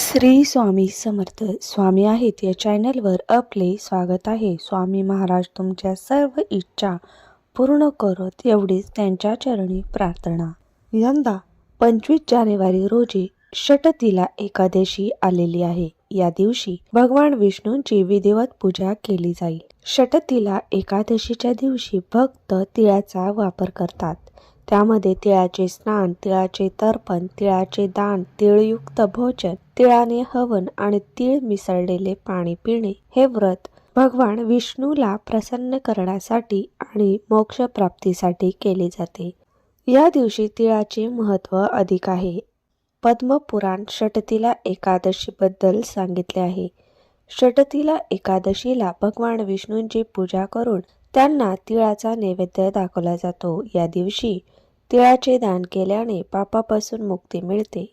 श्री स्वामी समर्थ स्वामी आहेत या चॅनलवर आपले स्वागत आहे. स्वामी महाराज तुमच्या सर्व इच्छा पूर्ण करत एवढीच त्यांच्या चरणी प्रार्थना. यंदा पंचवीस जानेवारी रोजी षटतीला एकादशी आलेली आहे. या दिवशी भगवान विष्णूंची विधिवत पूजा केली जाईल. षटतीला एकादशीच्या दिवशी भक्त तिळाचा वापर करतात. त्यामध्ये तिळाचे स्नान तिळाचे तर्पण तिळाचे दान तिळयुक्त भोजन तिळाने हवन आणि तीळ मिसळलेले पाणी पिणे हे व्रत भगवान विष्णूला प्रसन्न करण्यासाठी आणि मोक्ष प्राप्तीसाठी केले जाते. या दिवशी तिळाचे महत्त्व अधिक आहे. पद्मपुराण षटतीला एकादशीबद्दल सांगितले आहे. षटतीला एकादशीला भगवान विष्णूंची पूजा करून त्यांना तिळाचा नैवेद्य दाखवला जातो. या दिवशी तिळाचे दान केल्याने पापापासून मुक्ती मिळते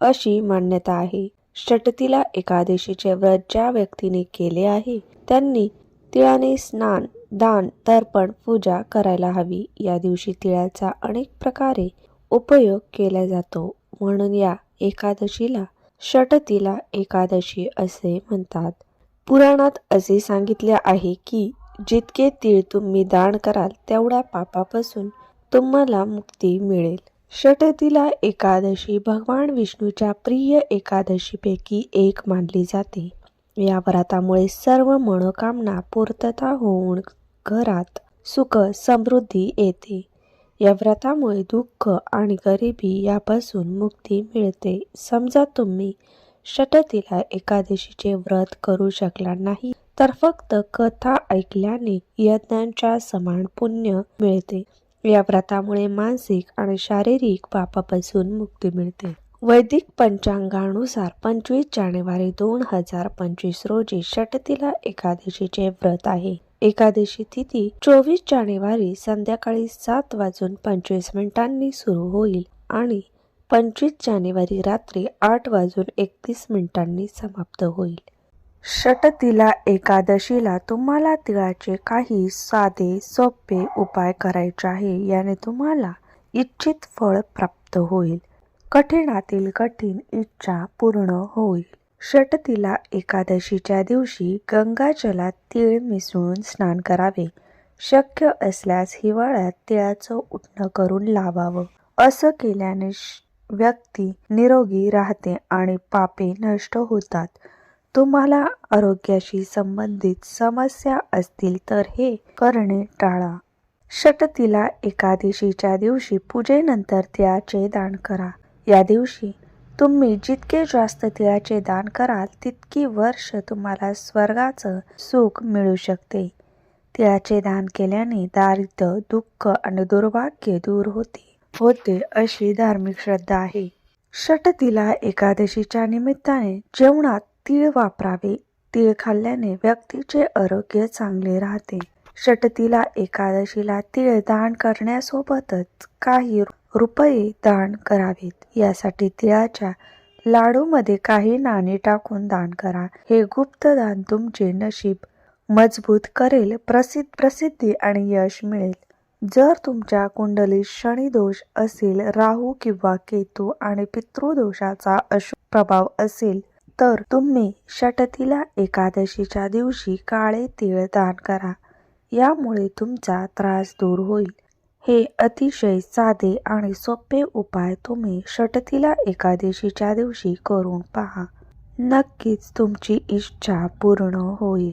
अशी मान्यता आहे. षटतीला एकादशीचे व्रत ज्या व्यक्तीने केले आहे त्यांनी तिळाने स्नान दान तर्पण पूजा करायला हवी. या दिवशी तिळाचा अनेक प्रकारे उपयोग केला जातो. म्हणून या एकादशीला षटतीला एकादशी असे म्हणतात. पुराणात असे सांगितले आहे की जितके तीळ तुम्ही दान कराल तेवढ्या पापापासून तुम्हाला मुक्ती मिळेल. षटतिला एकादशी भगवान विष्णूच्या प्रिय एकादशीपैकी एक मानली जाते. या व्रतामुळे सर्व मनोकामना पूर्तता होऊन घरात सुख समृद्धी येते. या व्रतामुळे दुःख आणि गरिबी यापासून मुक्ती मिळते. समजा तुम्ही षटतिला एकादशीचे व्रत करू शकला नाही तर फक्त कथा ऐकल्याने यज्ञांच्या समान पुण्य मिळते. या व्रतामुळे मानसिक आणि शारीरिक पापापासून मुक्ती मिळते. वैदिक पंचांगानुसार पंचवीस जानेवारी दोन हजार पंचवीस रोजी षटतिला एकादशीचे व्रत आहे. एकादशी तिथी चोवीस जानेवारी संध्याकाळी सात वाजून पंचवीस मिनिटांनी सुरू होईल आणि पंचवीस जानेवारी रात्री आठ वाजून एकतीस मिनिटांनी समाप्त होईल. षटतिला एकादशीला तुम्हाला तिळाचे काही साधे सोपे उपाय करायचे आहे. याने तुम्हाला इच्छित फळ प्राप्त होईल. कठीणातील कठीण इच्छा पूर्ण होईल. षटतिला एकादशीच्या दिवशी गंगाजलात तीळ मिसळून स्नान करावे. शक्य असल्यास हिवाळ्यात तिळाचं उठणं करून लावावं. असं केल्याने व्यक्ती निरोगी राहते आणि पापे नष्ट होतात. तुम्हाला आरोग्याशी संबंधित समस्या असतील तर हे करणे टाळा. षटतीला एकादशीच्या दिवशी पूजेनंतर तिळाचे दान करा. या दिवशी तुम्ही जितके जास्त तिळाचे दान कराल तितकी वर्ष तुम्हाला स्वर्गाचं सुख मिळू शकते. तिळाचे दान केल्याने दारिद्र्य दुःख आणि दुर्भाग्य दूर होते. होते अशी धार्मिक श्रद्धा आहे. षटतीला एकादशीच्या निमित्ताने जेवणात तीळ वापरावे. तीळ खाल्ल्याने व्यक्तीचे आरोग्य चांगले राहते. षटतीला एकादशीला तीळ दान करण्यासोबतच काही रुपये दान करावेत. यासाठी तिळाच्या लाडूमध्ये काही नाणी टाकून दान करा. हे गुप्त दान तुमचे नशीब मजबूत करेल प्रसिद्ध प्रसिद्धी आणि यश मिळेल. जर तुमच्या कुंडलीत शनी दोष असेल राहू किंवा केतू आणि पितृदोषाचा अशुभ प्रभाव असेल तर तुम्ही षटतीला एकादशीच्या दिवशी काळे तीळ दान करा. यामुळे तुमचा त्रास दूर होईल. हे अतिशय साधे आणि सोपे उपाय तुम्ही षटतीला एकादशीच्या दिवशी करून पहा. नक्कीच तुमची इच्छा पूर्ण होईल.